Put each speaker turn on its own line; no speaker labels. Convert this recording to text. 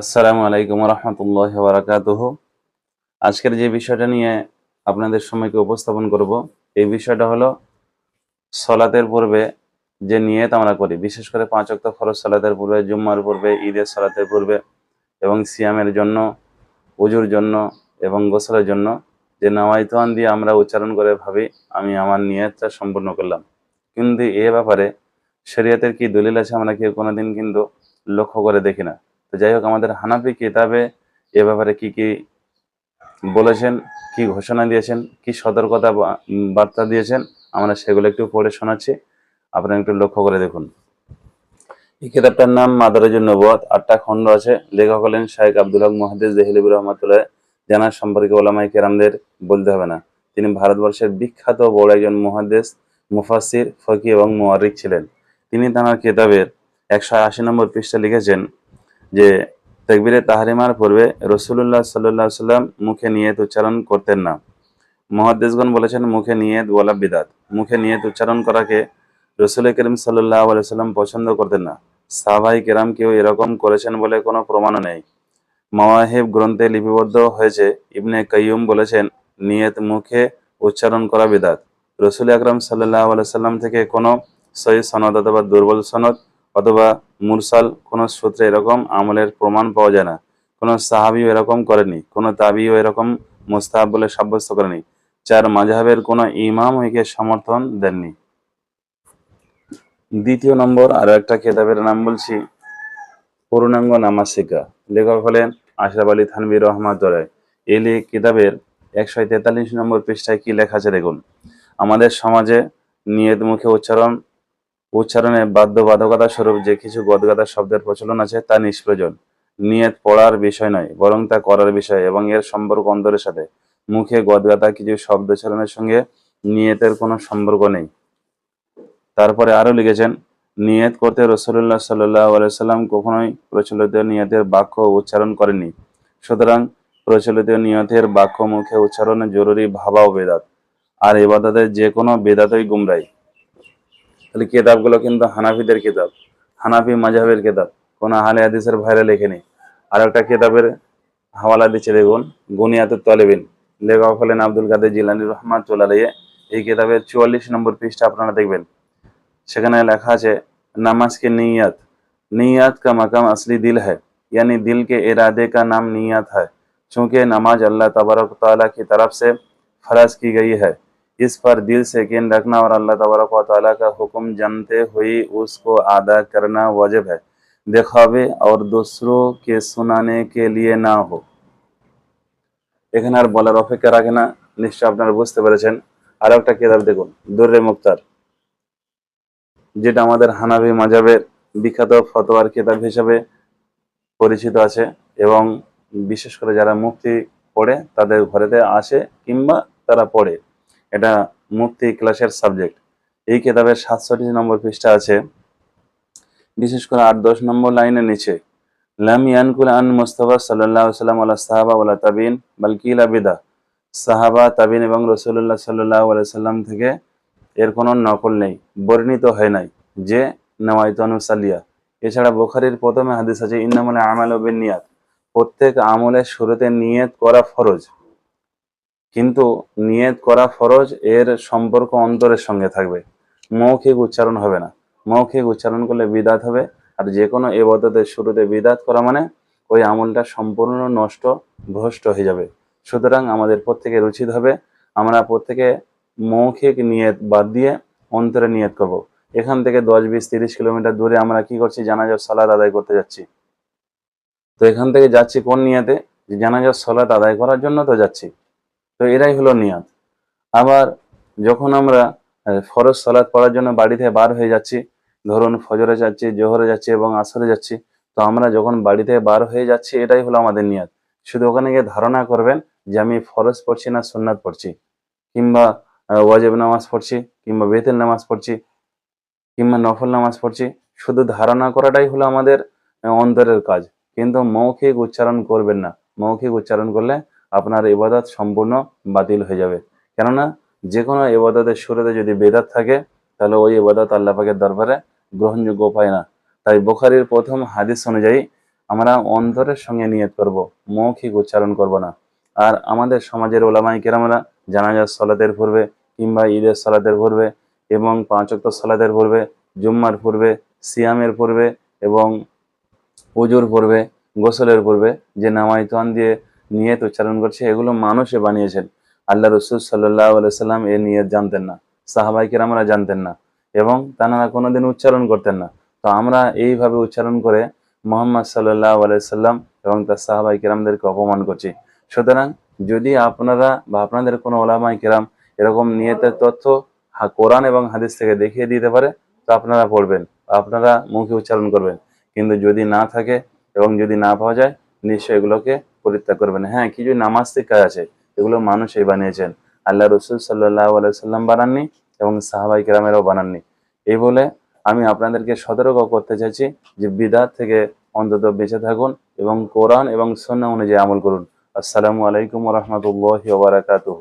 আসসালামু আলাইকুম রহমতুল্লাহ বারাকাতুহ আজকের যে বিষয়টা নিয়ে আপনাদের সময়কে উপস্থাপন করব, এই বিষয়টা হলো সলাতের পূর্বে যে নিয়ত আমরা করি, বিশেষ করে পাঁচ অক্ট ফরজ সলাতের পূর্বে, জুম্মার পূর্বে, ঈদের সলাতের পূর্বে এবং সিয়ামের জন্য, উজুর জন্য এবং গোসলের জন্য যে নাওয়াইতান দিয়ে আমরা উচ্চারণ করে ভাবি, আমি আমার নিয়তটা সম্পূর্ণ করলাম। কিন্তু এ ব্যাপারে শরীয়তের কি দলিল আছে আমরা কেউ কোনোদিন কিন্তু লক্ষ্য করে দেখি না। তো যাই হোক, আমাদের হানাফি কিতাবে এ ব্যাপারে কি কি বলেছেন, কি ঘোষণা দিয়েছেন, কি সতর্কতা বার্তা দিয়েছেন, আমরা সেগুলো একটু পড়ে শোনাচ্ছি। আপনারা একটু লক্ষ্য করে দেখুন। এই কিতাবটার নাম মাদারাজুল নবুয়াত আটটা খণ্ড আছে। লেখক হলেন শাহেক আব্দুল হক মহাদিস দেহলিবুর রহমতুল্লাহ। জানার সম্পর্কে ওলামাই কেরামদের বলতে হবে না। তিনি ভারতবর্ষের বিখ্যাত বড় একজন মহাদেশ মুফাসির ফকি এবং মোয়ারিক ছিলেন। তিনি তাঁর কিতাবের একশো আশি নম্বর পৃষ্ঠা লিখেছেন যে তেকবিরে তাহারিমার পূর্বে রসুল্লাহ সাল্লাহ সাল্লাম মুখে নিয়ত উচ্চারণ করতেন না। মহাদ্দেশগণ বলেছেন, মুখে নিয়ত বলা বিদাত। মুখে নিয়ত উচ্চারণ করাকে রসুল করিম সাল্লাহ সাল্লাম পছন্দ করতেন না। সাহাবাই কেরাম কেউ এরকম করেছেন বলে কোনো প্রমাণও নেই। মাওয়াহিব গ্রন্থে লিপিবদ্ধ হয়েছে, ইবনে কাইয়ুম বলেছেন, নিয়ত মুখে উচ্চারণ করা বিদাত। রসুল আকরম সাল্লাহ সাল্লাম থেকে কোনো সহি সনদ অথবা দুর্বল সনদ অথবা মুরসাল, কোনো সূত্রে এরকম আমলের প্রমাণ পাওয়া যায় না। কোনো সাহাবিও এরকম করেনি কোনো তাবিও এরকম মুস্তাহাব বলে সাব্যস্ত করেনি চার মাঝহাবের কোনো ইমাম একে সমর্থন দেননি। দ্বিতীয় নম্বর, আরও একটা কেতাবের নাম বলছি, পূর্ণাঙ্গ নামাজ শিক্ষা। লেখক হলেন আশরাফ আলী থানবী রহমাতুল্লাহ এই লে- কিতাবের একশো তেতাল্লিশ নম্বর পৃষ্ঠায় কি লেখা আছে দেখুন। আমাদের সমাজে নিয়ত মুখে উচ্চারণ উচ্চারণে বাধ্যবাধকতা স্বরূপ যে কিছু গদগাদা শব্দের প্রচলন আছে তা নিষ্প্রয়োজন। নিয়ত পড়ার বিষয় নয়, বরং তা করার বিষয় এবং এর সম্পর্ক অন্তরের সাথে। মুখে গদগাদা কিছু শব্দ উচ্চারণের সঙ্গে নিয়তের কোনো সম্পর্ক নেই। তারপরে আরও লিখেছেন, নিয়ত করতে রসুল্লাহ সাল্লাহ সাল্লাম কখনোই প্রচলিত নিয়তের বাক্য উচ্চারণ করেনি সুতরাং প্রচলিত নিয়তের বাক্য মুখে উচ্চারণে জরুরি ভাবা ও বেদাত। আর এবাদাতের যে কোনো বেদাতই গুমরাই তাহলে কেতাবগুলো কিন্তু হানাফিদের কিতাব হানাফি মাঝাবের কিতাব কোন আহলে হাদিসের ভাইরা লেখেনি আর একটা কিতাবের হাওয়ালা দিচ্ছে দেখুন গুনিয়াতুত তলেবিন লেখক হলেন আব্দুল কাদের জিলানি রহমাতুল্লাহ আলাইহি। এই কিতাবের চুয়াল্লিশ নম্বর পৃষ্ঠা আপনারা দেখবেন সেখানে লেখা আছে नमाज की नीयत नीयत का मकाम असली दिल है यानी दिल के इरादे का नाम नीयत है चूंकि नमाज अल्लाह तबारक व ताला की तरफ से फर्ज की गई है इस पर दिल से यकीन रखना और अल्लाह तबारक व ताला का हुक्म जानते हुए उसको अदा करना वाजिब है दिखावे और दूसरों के सुनाने के लिए ना हो এখানে আর বলার অপেক্ষা রাখে না নিশ্চয় আপনারা বুঝতে পেরেছেন আর একটা কিতাব দেখুন দুর্রে মুক্তার যেটা আমাদের হানাবি মাজাবের বিখ্যাত ফতোয়ার কিতাব হিসেবে পরিচিত আছে এবং বিশেষ করে যারা মুক্তি পড়ে তাদের ঘরেতে আসে কিংবা তারা পড়ে এটা মুক্তি ক্লাসের সাবজেক্ট। এই কেতাবের সাতষট্টি নম্বর পৃষ্ঠা আছে। বিশেষ করে আট দশ নম্বর লাইনের নিচে, লাম ইয়ানকুল আন মুস্তফা সাল্লাহ সাল্লাম আল্লাহ সাহাবা ওয়ালা তাবিন বালকিলা বিদা। সাহাবা, তাবিন এবং রসুল্লাহ সাল্লাহ সাল্লাম থেকে এর কোনো নকল নেই, বর্ণিত হয় নাই, যে নেওয়াইতানু সালিয়া এছাড়া বোখারির প্রথমে হাদিস আছে ইন্নামনে আমাল ও নিয়াত। প্রত্যেক আমলের শুরুতে নিয়ত করা ফরজ। কিন্তু নিয়ত করা ফরজ, এর সম্পর্ক অন্তরের সঙ্গে থাকবে। মৌখিক উচ্চারণ হবে না। মৌখিক উচ্চারণ করলে বিদাত হবে, আর যে কোনো এবাদতের শুরুতে বিদাত করা মানে ওই আমলটা সম্পূর্ণ নষ্ট, ভ্রষ্ট হয়ে যাবে। সুতরাং আমাদের প্রত্যেকের উচিত হবে, আমরা প্রত্যেকে মৌখিক নিয়ত বাদ দিয়ে অন্তরে নিয়ত করব। এখান থেকে দশ বিশ তিরিশ কিলোমিটার দূরে আমরা কি করছি? জানাজার সালাদ আদায় করতে যাচ্ছি। তো এখান থেকে যাচ্ছি কোন নিয়তে? জানাজার সালাদ আদায় করার জন্য তো যাচ্ছি। তো এরাই হলো নিয়ত। আবার যখন আমরা ফরজ সালাদ পড়ার জন্য বাড়ি থেকে বার হয়ে যাচ্ছি, ধরুন ফজরে যাচ্ছি, জোহরে যাচ্ছি এবং আসরে যাচ্ছি, তো আমরা যখন বাড়ি থেকে বার হয়ে যাচ্ছি, এটাই হলো আমাদের নিয়ত। শুধু ওখানে গিয়ে ধারণা করবেন যে আমি ফরজ পড়ছি না সুন্নাত পড়ছি, কিংবা ওয়াজেব নামাজ পড়ছি, কিংবা বেতেল নামাজ পড়ছি, কিংবা নফল নামাজ পড়ছি, শুধু ধারণা করাটাই হলো আমাদের অন্তরের কাজ। কিন্তু মৌখিক উচ্চারণ করবেন না। মৌখিক উচ্চারণ করলে আপনার ইবাদত সম্পূর্ণ বাতিল হয়ে যাবে। কেননা যে কোনো ইবাদতের শুরুতে যদি বেদাত থাকে, তাহলে ওই ইবাদত আল্লাহ পাকের দরবারে গ্রহণযোগ্য পায় না। তাই বোখারির প্রথম হাদিস অনুযায়ী আমরা অন্তরের সঙ্গে নিয়ত করব, মৌখিক উচ্চারণ করব না। আর আমাদের সমাজের ওলামাই কেরামরা জানাজার সলাতের পূর্বে কিংবা ঈদের সলাতের পূর্বে এবং পাঁচক্ত সলাতের পূর্বে, জুম্মার পূর্বে, সিয়ামের পূর্বে এবং উজুর পূর্বে, গোসলের পূর্বে যে নামাইতান দিয়ে নিয়ত উচ্চারণ করছে, এগুলো মানুষে বানিয়েছেন। আল্লাহ রসুল সাল্লাহ সাল্লাম এ নিয়ত জানতেন না। সাহাবাই কেরামরা জানতেন না এবং তারা কোনোদিন উচ্চারণ করতেন না। তো আমরা এইভাবে উচ্চারণ করে মোহাম্মদ সাল্লাহ সাল্লাম এবং তার সাহাবাই কেরামদেরকে অপমান করছি। সুতরাং যদি আপনারা বা আপনাদের কোনো ওলামাই কেরাম এরকম নিয়তের তথ্য কোরআন এবং হাদিস থেকে দেখিয়ে দিতে পারে, তো আপনারা পড়বেন, আপনারা মুখে উচ্চারণ করবেন। কিন্তু যদি না থাকে এবং যদি না পাওয়া যায়, নিশ্চয়ই এগুলোকে পরিত্যাগ করবেন। হ্যাঁ কিছু নামাজ কাজ আছে এগুলো মানুষই বানিয়েছেন। আল্লাহ রসুল সাল্লাহ সাল্লাম বানাননি এবং সাহাবাই কেরামেরাও বানাননি। এই বলে আমি আপনাদেরকে সতর্ক করতে চাইছি যে বিদাত থেকে অন্তত বেঁচে থাকুন এবং কোরআন এবং সন্না অনুযায়ী আমল করুন। আসসালামু আলাইকুম রহমতুল্লাহ বারাকাতুহ।